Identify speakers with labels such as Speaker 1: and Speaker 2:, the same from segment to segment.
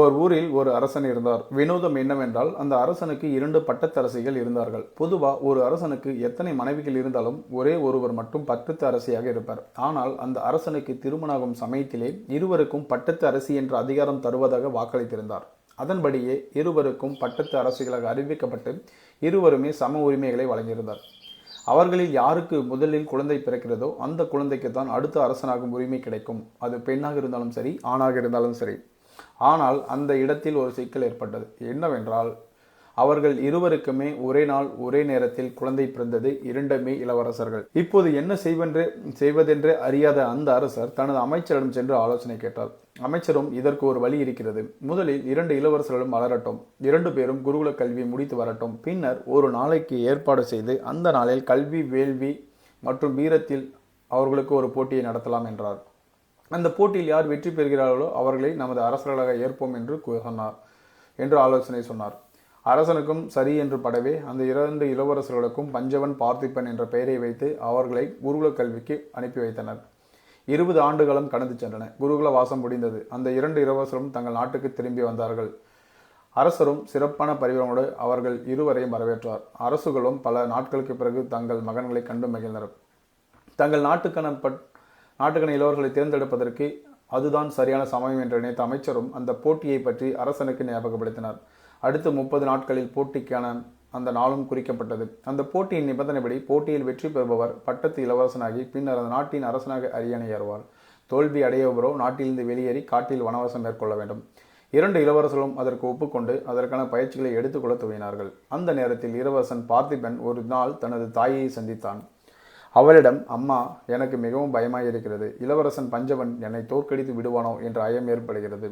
Speaker 1: ஓர் ஊரில் ஒரு அரசன் இருந்தார். வினோதம் என்னவென்றால் அந்த அரசனுக்கு இரண்டு பட்டத்தரசிகள் இருந்தார்கள். பொதுவா ஒரு அரசனுக்கு எத்தனை மனைவிகள் இருந்தாலும் ஒரே ஒருவர் மட்டும் பட்டத்து அரசியாக இருப்பார். ஆனால் அந்த அரசனுக்கு திருமணமாகும் சமயத்திலே இருவருக்கும் பட்டத்து அரசி என்ற அதிகாரம் தருவதாக வாக்களித்திருந்தார். அதன்படியே இருவருக்கும் பட்டத்து அரசிகளாக அறிவிக்கப்பட்டு இருவருமே சம உரிமைகளை வழங்கியிருந்தார். அவர்களில் யாருக்கு முதலில் குழந்தை பிறக்கிறதோ அந்த குழந்தைக்கு தான் அடுத்த அரசனாகும் உரிமை கிடைக்கும். அது பெண்ணாக இருந்தாலும் சரி ஆணாக இருந்தாலும் சரி. ஆனால் அந்த இடத்தில் ஒரு சிக்கல் ஏற்பட்டது. என்னவென்றால் அவர்கள் இருவருக்குமே ஒரே நாள் ஒரே நேரத்தில் குழந்தை பிறந்தது இரண்டுமே இளவரசர்கள். இப்போது என்ன செய்வென்று செய்வதென்றே அறியாத அந்த அரசர் தனது அமைச்சரிடம் சென்று ஆலோசனை கேட்டார். அமைச்சரும் இதற்கு ஒரு வழி இருக்கிறது. முதலில் இரண்டு இளவரசர்களும் வளரட்டும். இரண்டு பேரும் குருகுல கல்வி முடித்து வரட்டும். பின்னர் ஒரு நாளைக்கு ஏற்பாடு செய்து அந்த நாளில் கல்வி வேள்வி மற்றும் வீரத்தில் அவர்களுக்கு ஒரு போட்டியை நடத்தலாம் என்றார். அந்த போட்டியில் யார் வெற்றி பெறுகிறார்களோ அவர்களை நமது அரசர்களாக ஏற்போம் என்று சொன்னார் என்று ஆலோசனை சொன்னார். அரசனுக்கும் சரி என்று படவே அந்த இரண்டு இளவரசர்களுக்கும் பஞ்சவன் பார்த்திபன் என்ற பெயரை வைத்து அவர்களை குருகுல கல்விக்கு அனுப்பி வைத்தனர். இருபது ஆண்டுகளும் கடந்து சென்றன. குருகுல வாசம் முடிந்தது. அந்த இரண்டு இளவரசரும் தங்கள் நாட்டுக்கு திரும்பி வந்தார்கள். அரசரும் சிறப்பான பரிவரோடு அவர்கள் இருவரையும் வரவேற்றார். அரசுகளும் பல நாட்களுக்கு பிறகு தங்கள் மகன்களை கண்டு மகிழ்ந்தனர். தங்கள் நாட்டுக்கான பட் நாட்டுக்கான இளவர்களை தேர்ந்தெடுப்பதற்கு அதுதான் சரியான சமயம் என்று நினைத்த அமைச்சரும் அந்த போட்டியை பற்றி அரசனுக்கு ஞாபகப்படுத்தினார். அடுத்த முப்பது நாட்களில் போட்டிக்கான அந்த நாளும் குறிக்கப்பட்டது. அந்த போட்டியின் நிபந்தனைப்படி போட்டியில் வெற்றி பெறுபவர் பட்டத்து இளவரசனாகி பின்னர் அந்த நாட்டின் அரசனாக அரியணை ஏறுவார். தோல்வி அடையவரோ நாட்டிலிருந்து வெளியேறி காட்டில் வனவாசம் மேற்கொள்ள வேண்டும். இரண்டு இளவரசர்களும் அதற்கு ஒப்புக்கொண்டு அதற்கான பயிற்சிகளை எடுத்துக்கொள்ள துவங்கினார்கள். அந்த நேரத்தில் இளவரசன் பார்த்திபன் ஒரு நாள் தனது தாயை சந்தித்தான். அவளிடம் அம்மா எனக்கு மிகவும் பயமாக இருக்கிறது இளவரசன் பஞ்சவன் என்னை தோற்கடித்து விடுவானோ? என்ற அயம் ஏற்படுகிறது.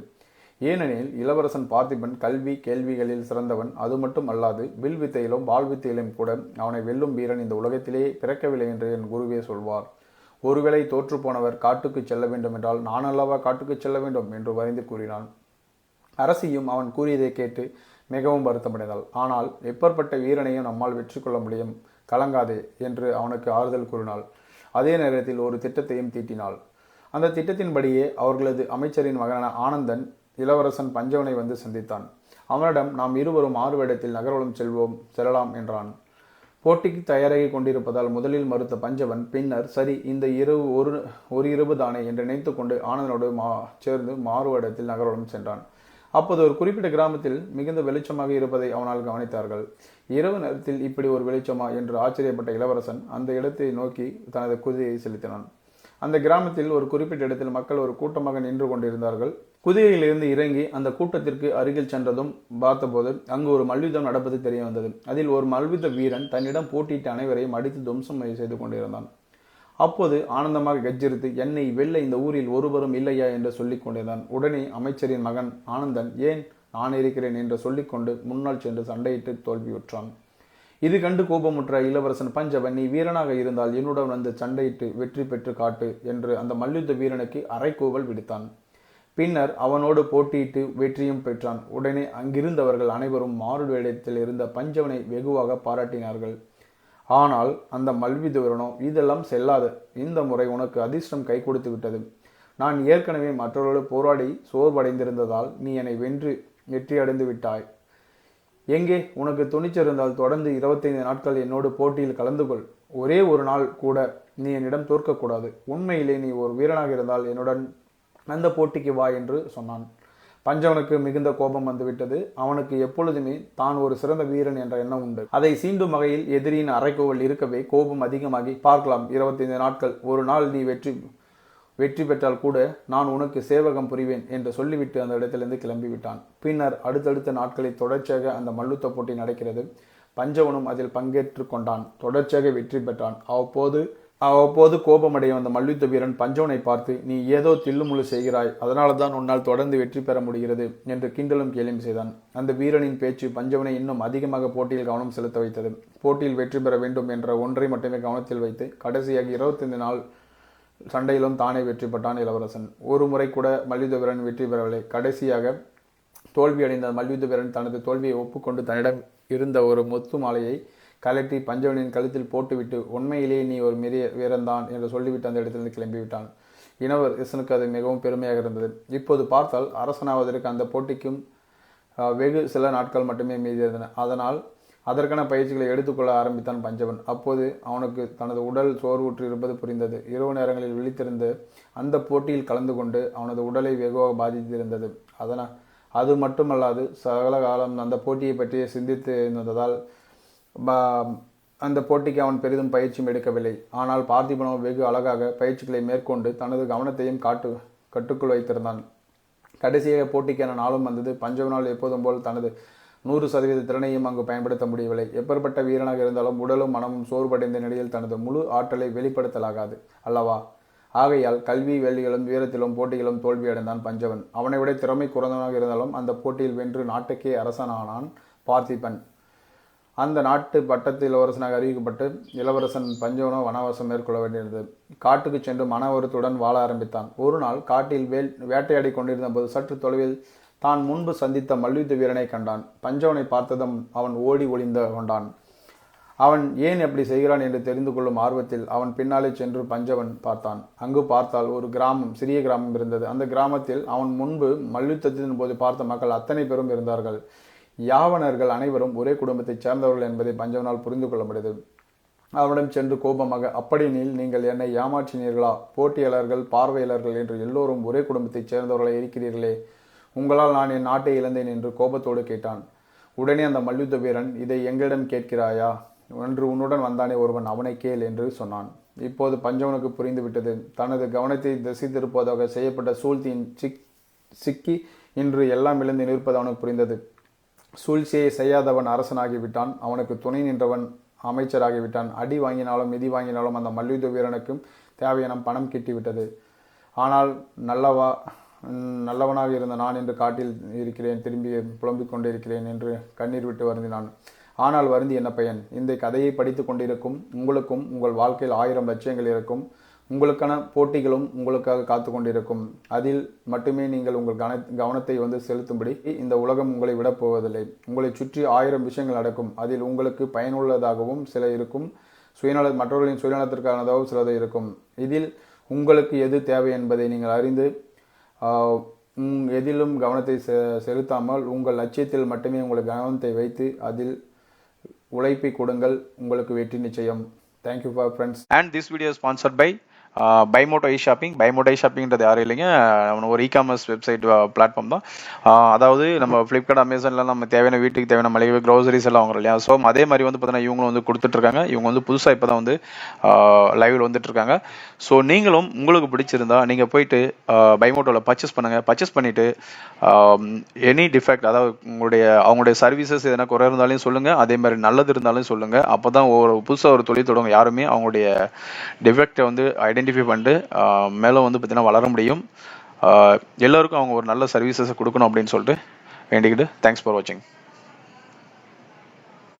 Speaker 1: ஏனெனில் இளவரசன் பார்த்திபன் கல்வி கேள்விகளில் சிறந்தவன். அது மட்டும் அல்லாது வில் வித்தையிலும் வாழ்வித்தையிலும் கூட அவனை வெல்லும் வீரன் இந்த உலகத்திலேயே பிறக்கவில்லை என்று என் குருவே சொல்வார். ஒருவேளை தோற்று போனவர் காட்டுக்கு செல்ல வேண்டும் என்றால் நான் அல்லவா காட்டுக்கு செல்ல வேண்டும்? என்று வரைந்து கூறினான். அரசியும் அவன் கூறியதை கேட்டு மிகவும் வருத்தமடைந்தாள். ஆனால் எப்பற்பட்ட வீரனையும் நம்மால் வெற்றி கொள்ள முடியும்? கலங்காதே என்று அவனுக்கு ஆறுதல் கூறினாள். அதே நேரத்தில் ஒரு திட்டத்தையும் தீட்டினாள். அந்த திட்டத்தின்படியே அவர்களது அமைச்சரின் மகனான ஆனந்தன் இளவரசன் பஞ்சவனை வந்து சந்தித்தான். அவனிடம் நாம் இருவரும் ஆறு வேடத்தில் நகர்வலம் செல்வோம் செல்லலாம் என்றான். போட்டிக்கு தயாராகி கொண்டிருப்பதால் முதலில் மறுத்த பஞ்சவன் பின்னர் சரி இந்த இரவு ஒரு ஒரு இரவு தானே என்று நினைத்துக்கொண்டு ஆனந்தனோடு மா சேர்ந்து மாறுவேடத்தில் நகரோடும் சென்றான். அப்போது ஒரு குறிப்பிட்ட கிராமத்தில் மிகுந்த வெளிச்சமாக இருப்பதை அவனால் கவனித்தார்கள். இரவு நேரத்தில் இப்படி ஒரு வெளிச்சமா என்று ஆச்சரியப்பட்ட இளவரசன் அந்த இடத்தை நோக்கி தனது குதிரையை செலுத்தினான். அந்த கிராமத்தில் ஒரு குறிப்பிட்ட இடத்தில் மக்கள் ஒரு கூட்டமாக நின்று கொண்டிருந்தார்கள். குதிரையிலிருந்து இறங்கி அந்த கூட்டத்திற்கு அருகில் சென்றதும் பார்த்தபோது அங்கு ஒரு மல்யுத்தம் நடப்பது தெரிய வந்தது. அதில் ஒரு மல்யுத்த வீரன் தன்னிடம் போட்டியிட்ட அனைவரையும் அடித்து துவம்சம் செய்து கொண்டிருந்தான். அப்போது ஆனந்தமாக கஜ்ஜரித்து என்னை வெல்ல இந்த ஊரில் ஒருவரும் இல்லையா? என்று சொல்லிக் கொண்டிருந்தான் உடனே அமைச்சரின் மகன் ஆனந்தன் ஏன் நான் இருக்கிறேன்? என்று சொல்லிக்கொண்டு முன்னால் சென்று சண்டையிட்டு தோல்வியுற்றான். இது கண்டு கோபமுற்ற இளவரசன் பஞ்சவன் நீ வீரனாக இருந்தால் என்னுடன் வந்து சண்டையிட்டு வெற்றி பெற்று காட்டு என்று அந்த மல்யுத்த வீரனுக்கு அரைக்கோவல் விடுத்தான். பின்னர் அவனோடு போட்டியிட்டு வெற்றியும் பெற்றான். உடனே அங்கிருந்தவர்கள் அனைவரும் மாறு வேடத்தில் இருந்த பஞ்சவனை வெகுவாக பாராட்டினார்கள். ஆனால் அந்த மல்வித வீரனோ இதெல்லாம் செல்லாது. இந்த முறை உனக்கு அதிர்ஷ்டம் கை கொடுத்து விட்டது. நான் ஏற்கனவே மற்றவர்களோடு போராடி சோர்வடைந்திருந்ததால் நீ என்னை வென்று வெற்றி அடைந்து விட்டாய். எங்கே? உனக்கு துணிச்சிருந்தால் தொடர்ந்து இருபத்தைந்து நாட்கள் என்னோடு போட்டியில் கலந்து கொள். ஒரே ஒரு நாள் கூட நீ என்னிடம் தோற்கக்கூடாது. உண்மையிலே நீ ஒரு வீரனாக இருந்தால் என்னுடன் அந்த போட்டிக்கு வா என்று சொன்னான். பஞ்சவனுக்கு மிகுந்த கோபம் வந்துவிட்டது. அவனுக்கு எப்பொழுதுமே தான் ஒரு சிறந்த வீரன் என்ற எண்ணம் உண்டு. அதை சீண்டும் வகையில் எதிரியின் அரைக்கோவல் இருக்கவே கோபம் அதிகமாகி பார்க்கலாம் இருபத்தைந்து நாட்கள் ஒரு நாள் நீ வெற்றி வெற்றி பெற்றால் கூட நான் உனக்கு சேவகம் புரிவேன் என்று சொல்லிவிட்டு அந்த இடத்திலிருந்து கிளம்பி விட்டான் பின்னர் அடுத்தடுத்த நாட்களில் தொடர்ச்சியாக அந்த மல்லுத்த போட்டி நடக்கிறது. பஞ்சவனும் அதில் பங்கேற்று கொண்டான். தொடர்ச்சியாக வெற்றி பெற்றான். அவ்வப்போது அவ்வப்போது கோபமடையும் அந்த மல்யுத்த வீரன் பஞ்சவனை பார்த்து நீ ஏதோ தில்லுமுழு செய்கிறாய் அதனால தான் உன்னால் தொடர்ந்து வெற்றி பெற முடிகிறது என்று கிண்டலும் கேலியும் செய்தான். அந்த வீரனின் பேச்சு பஞ்சவனை இன்னும் அதிகமாக போட்டியில் கவனம் செலுத்த வைத்தது. போட்டியில் வெற்றி பெற வேண்டும் என்ற ஒன்றை மட்டுமே கவனத்தில் வைத்து கடைசியாக இருபத்தைந்து நாள் சண்டையிலும் தானே வெற்றி பெற்றான் இளவரசன். ஒரு முறை கூட மல்யுத்த வீரன் வெற்றி பெறவில்லை. கடைசியாக தோல்வியடைந்த மல்யுத்த வீரன் தனது தோல்வியை ஒப்புக்கொண்டு தன்னிடம் இருந்த ஒரு மொத்து மாலையை கலட்டி பஞ்சவனின் கழுத்தில் போட்டுவிட்டு உண்மையிலேயே நீ ஒரு மிரிய வீரன்தான் என்று சொல்லிவிட்டு அந்த இடத்திலிருந்து கிளம்பிவிட்டான். இனவர் இசனுக்கு அது மிகவும் பெருமையாக இருந்தது. இப்போது பார்த்தால் அரசனாவதற்கு அந்த போட்டிக்கும் வெகு சில நாட்கள் மட்டுமே மீதி இருந்தன. அதனால் அதற்கான பயிற்சிகளை எடுத்துக்கொள்ள ஆரம்பித்தான் பஞ்சவன். அப்போது அவனுக்கு தனது உடல் சோர்வுற்று இருப்பது புரிந்தது. இரவு நேரங்களில் விழித்திருந்து அந்த போட்டியில் கலந்து கொண்டு அவனது உடலை வெகுவாக பாதித்திருந்தது. அதனால் அது மட்டுமல்லாது சகல காலம் அந்த போட்டியை பற்றி சிந்தித்து இருந்ததால் அந்த போட்டிக்கு அவன் பெரிதும் பயிற்சியும் எடுக்கவில்லை. ஆனால் பார்த்திபனோ வெகு அழகாக பயிற்சிகளை மேற்கொண்டு தனது கவனத்தையும் காட்டு கட்டுக்குள் வைத்திருந்தான். கடைசியாக போட்டிக்கான நாளும் வந்தது. பஞ்சவனால் எப்போதும் போல் தனது நூறு சதவீத திறனையும் அங்கு பயன்படுத்த முடியவில்லை. எப்பேற்பட்ட வீரனாக இருந்தாலும் உடலும் மனமும் சோர்வடைந்த நிலையில் தனது முழு ஆற்றலை வெளிப்படுத்தலாகாது. அல்லவா? ஆகையால் கல்வி வேலிகளும் வீரத்திலும் போட்டிகளும் தோல்வியடைந்தான் பஞ்சவன். அவனை விட திறமை குறைந்தவனாக இருந்தாலும் அந்த போட்டியில் வென்று நாட்டுக்கே அரசனானான் பார்த்திபன். அந்த நாட்டு பட்டத்து இளவரசனாக அறிவிக்கப்பட்டு இளவரசன் பஞ்சவனோ வனவாசம் மேற்கொள்ள வேண்டியிருந்தது. காட்டுக்கு சென்று மனவருத்துடன் வாழ ஆரம்பித்தான். ஒரு நாள் காட்டில் வேல் வேட்டையாடி கொண்டிருந்த போது சற்று தொலைவில் தான் முன்பு சந்தித்த மல்யுத்த வீரனை கண்டான். பஞ்சவனை பார்த்ததும் அவன் ஓடி ஒளிந்து கொண்டான். அவன் ஏன் எப்படி செய்கிறான் என்று தெரிந்து கொள்ளும் ஆர்வத்தில் அவன் பின்னாலே சென்று பஞ்சவன் பார்த்தான். அங்கு பார்த்தால் ஒரு கிராமம் சிறிய கிராமம் இருந்தது. அந்த கிராமத்தில் அவன் முன்பு மல்யுத்தத்தின் போது பார்த்த மக்கள் அத்தனை பேரும் இருந்தார்கள். யாவனர்கள் அனைவரும் ஒரே குடும்பத்தைச் சேர்ந்தவர்கள் என்பதை பஞ்சவனால் புரிந்து கொள்ள முடியுது அவனிடம் சென்று கோபமாக அப்படியெனில் நீங்கள் என்னை ஏமாற்றினீர்களா? போட்டியாளர்கள் பார்வையாளர்கள் என்று எல்லோரும் ஒரே குடும்பத்தைச் சேர்ந்தவர்களாக இருக்கிறீர்களே. உங்களால் நான் என் நாட்டை இழந்தேன் என்று கோபத்தோடு கேட்டான். உடனே அந்த மல்யுத்த வீரன் இதை எங்களிடம் கேட்கிறாயா? ஒன்று உன்னுடன் வந்தானே ஒருவன் அவனை கேள் என்று சொன்னான். இப்போது பஞ்சவனுக்கு புரிந்துவிட்டது. தனது கவனத்தை திசை திருப்பதாக செய்யப்பட்ட சூழ்த்தியின் சிக் சிக்கி இன்று எல்லாம் இழந்து நிற்பது அவனுக்கு புரிந்தது. சூழ்ச்சியை செய்யாதவன் அரசனாகிவிட்டான் அவனுக்கு துணை நின்றவன் அமைச்சராகிவிட்டான். அடி வாங்கினாலும் மிதி வாங்கினாலும் அந்த மல்யுத்த வீரனுக்கும் தேவையான பணம் கிட்டிவிட்டது. ஆனால் நல்லவா நல்லவனாக இருந்த நான் என்று காட்டில் இருக்கிறேன் திரும்பி புலம்பிக் கொண்டிருக்கிறேன் என்று கண்ணீர் விட்டு வருந்தினான். ஆனால் வருந்தி என்ன பயன்? இந்த கதையை படித்து கொண்டிருக்கும் உங்களுக்கும் உங்கள் வாழ்க்கையில் ஆயிரம் லட்சியங்கள் இருக்கும். உங்களுக்கான போட்டிகளும் உங்களுக்காக காத்து கொண்டிருக்கும். அதில் மட்டுமே நீங்கள் உங்கள் கன கவனத்தை வந்து செலுத்தும்படி இந்த உலகம் உங்களை விடப் போவதில்லை. உங்களை சுற்றி ஆயிரம் விஷயங்கள் நடக்கும். அதில் உங்களுக்கு பயனுள்ளதாகவும் சில இருக்கும். சுயநல மற்றவர்களின் சுயநலத்திற்கானதாகவும் சிலது இருக்கும். இதில் உங்களுக்கு எது தேவை என்பதை நீங்கள் அறிந்து எதிலும் கவனத்தை செ- செலுத்தாமல் உங்கள் லட்சியத்தில் மட்டுமே உங்கள் கவனத்தை வைத்து அதில் உழைப்பை கொடுங்கள். உங்களுக்கு வெற்றி நிச்சயம். Thank you for friends
Speaker 2: and this video sponsored by Bymoto e shopping Bymoto e ஷாப்பிங்கிறது யாரும் இல்லைங்க. ஒரு இ காமர்ஸ் வெப்சைட் பிளாட்ஃபார்ம் தான். அதாவது நம்ம ஃப்ளிப்கார்ட் அமேசான்லாம் நம்ம தேவையான வீட்டுக்கு தேவையான மளிகை க்ரோசரிஸ் எல்லாம் வாங்குறோம் இல்லையா? ஸோ அதே மாதிரி வந்து பார்த்தீங்கன்னா இவங்களும் வந்து கொடுத்துட்டு இருக்காங்க இவங்க வந்து புதுசாக இப்போ தான் வந்து லைவில் வந்துட்டு இருக்காங்க ஸோ நீங்களும் உங்களுக்கு பிடிச்சிருந்தா நீங்கள் போயிட்டு பைமோட்டோவில் பர்ச்சேஸ் பண்ணுங்கள் பர்ச்சேஸ் பண்ணிவிட்டு எனி டிஃபெக்ட் அதாவது உங்களுடைய அவங்களுடைய சர்வீசஸ் எதனா குறை இருந்தாலும் சொல்லுங்கள் அதே மாதிரி நல்லது இருந்தாலும் சொல்லுங்கள் அப்போ தான் ஒரு புதுசாக ஒரு தொழில் தொடங்க யாருமே அவங்களுடைய டிஃபெக்டை வந்து ஐடென்டி ஐடென்டிஃபை பண்ணிட்டு மேலே மேலும் வந்து பார்த்தீங்கன்னா வளர முடியும். எல்லோருக்கும் அவங்க ஒரு நல்ல சர்வீசஸை கொடுக்கணும் அப்படின்னு சொல்லிட்டு வேண்டிக்கிட்டு தேங்க்ஸ் ஃபார் வாட்சிங்